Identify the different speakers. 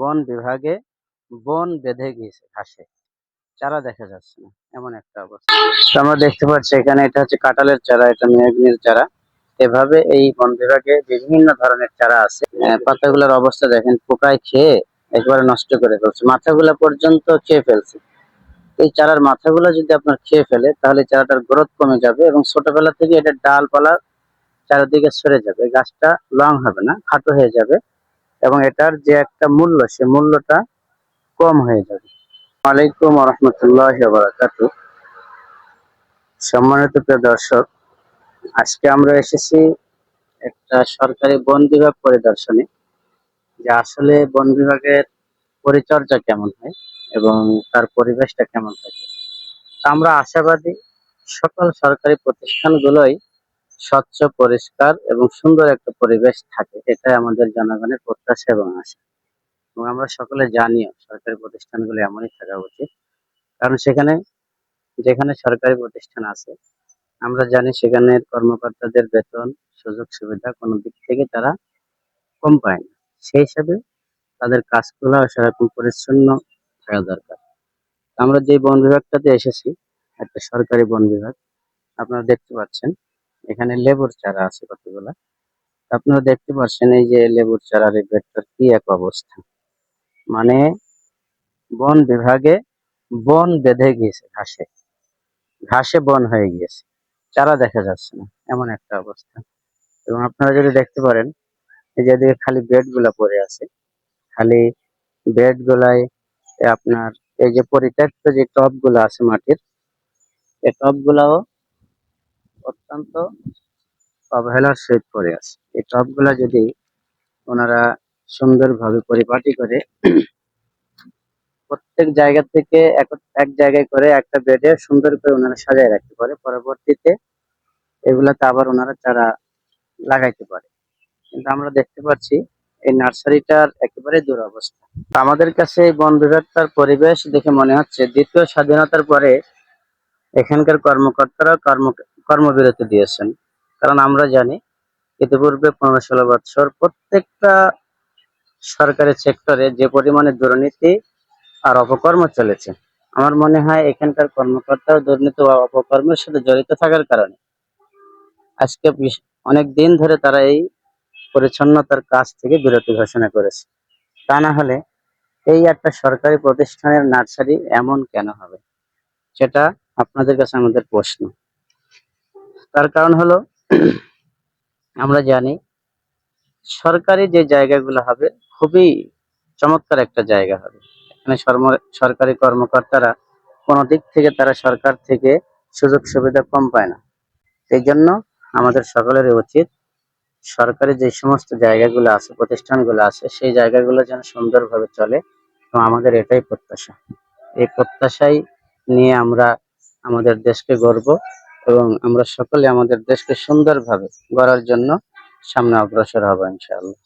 Speaker 1: বন বিভাগে বন বেঁধে গিয়েছে ঘাসে। চারা দেখা যাচ্ছে না, এমন একটা অবস্থা। আমরা দেখতে পাচ্ছি এখানে এটা হচ্ছে কাঁঠালের চারা, এটা মেঘনির চারা। এভাবে এই বন বিভাগে বিভিন্ন ধরনের চারা আছে। পাতাগুলোর অবস্থা দেখেন, পোকায় খেয়ে একবারে নষ্ট করে ফেলছে। মাথাগুলো পর্যন্ত খেয়ে ফেলছে। এই চারার মাথাগুলো যদি আপনার খেয়ে ফেলে, তাহলে চারাটার গ্রোথ কমে যাবে এবং ছোটবেলা থেকে এটা ডালপালা চারিদিকে সরে যাবে। গাছটা লং হবে না, খাটো হয়ে যাবে। এবং এটার যে একটা মূল্য, সে মূল্যটা কম হয়ে যাবে। ওয়ালাইকুম রহমতুল্লাহ বারাকাতু সম্মানিত প্রিয় দর্শক, আজকে আমরা এসেছি একটা সরকারি বন বিভাগ পরিদর্শনে, যে আসলে বন বিভাগের পরিচর্যা কেমন হয় এবং তার পরিবেশটা কেমন থাকে। আমরা আশাবাদী সকল সরকারি প্রতিষ্ঠানগুলোই স্বচ্ছ, পরিষ্কার এবং সুন্দর একটা পরিবেশ থাকে। এটাই আমাদের জনগণের প্রত্যাশা এবং আশা। এবং আমরা সকলে জানিও সরকারি প্রতিষ্ঠানগুলো এমনই থাকা উচিত। কারণ সেখানে, যেখানে সরকারি প্রতিষ্ঠান আছে, আমরা জানি সেখানের কর্মকর্তাদের বেতন, সুযোগ সুবিধা কোনো দিক থেকে তারা কম পায় না। সেই হিসাবে তাদের কাজগুলো সেরকম পরিচ্ছন্ন থাকা দরকার। আমরা যে বন বিভাগটাতে এসেছি, একটা সরকারি বন বিভাগ, আপনারা দেখতে পাচ্ছেন। এখানে লেবুর চারা আছে কতগুলা? আপনারা দেখতে পাচ্ছেন এই যে লেবুর চারার এই বেডটার কি এক অবস্থা। মানে বন বিভাগে বন বেঁধে গিয়েছে, ঘাসে। ঘাসে বন হয়ে গিয়েছে। চারা দেখা যাচ্ছে না, এমন একটা অবস্থা। এবং আপনারা যদি দেখতে পারেন, এই যে এদিকে খালি বেডগুলা পড়ে আছে। খালি বেড গুলাই আপনার এই যে পরিত্যক্ত যে টবগুলো আছে মাটির এই টব গুলাও অত্যন্ত অবহেলার সহিত পড়ে আছে। এই টবগুলা যদি ওনারা সুন্দরভাবে পরিপাটি করে, প্রত্যেক জায়গা থেকে এক জায়গায় করে একটা বেডে সুন্দর করে ওনারা সাজায় রাখতে পারে। পরবর্তীতে এগুলাতে আবার ওনারা চারা লাগাইতে পারে। কিন্তু আমরা দেখতে পাচ্ছি এই নার্সারিটার একেবারে দুরবস্থা। আমাদের কাছে এই বন পরিবেশ দেখে মনে হচ্ছে দ্বিতীয় স্বাধীনতার পরে এখানকার কর্মকর্তারা কর্ম কর্মবিরতি দিয়েছেন। কারণ আমরা জানি, ইতিপূর্বে পনেরো ষোলো বছর প্রত্যেকটা সরকারি সেক্টরে যে পরিমাণে দুর্নীতি আর অপকর্ম চলেছে, আমার মনে হয় এখানকার কর্মকর্তারা দুর্নীতি ও অপকর্মের সাথে জড়িত থাকার কারণে। আজকে অনেক দিন ধরে তারা এই পরিচ্ছন্নতার কাজ থেকে বিরতি ঘোষণা করেছে। তা না হলে এই একটা সরকারি প্রতিষ্ঠানের নার্সারি এমন কেন হবে? সেটা আপনাদের কাছে আমাদের প্রশ্ন। তার কারণ হলো, আমরা জানি সরকারি যে জায়গাগুলো হবে, খুবই চমৎকার একটা জায়গা হবে। এখানে সরকারি কর্মকর্তারা কোনো দিক থেকে তারা সরকার থেকে সুযোগ সুবিধা কম পায় না। সেই জন্য আমাদের সকলেরই উচিত সরকারি যে সমস্ত জায়গাগুলো আছে, প্রতিষ্ঠানগুলো আছে, সেই জায়গাগুলো যেন সুন্দরভাবে চলে এবং আমাদের এটাই প্রত্যাশা। এই প্রত্যাশাই নিয়ে আমরা আমাদের দেশকে গর্ব এবং আমরা সকলে আমাদের দেশকে সুন্দরভাবে গড়ার জন্য সামনে অগ্রসর হব ইনশাআল্লাহ।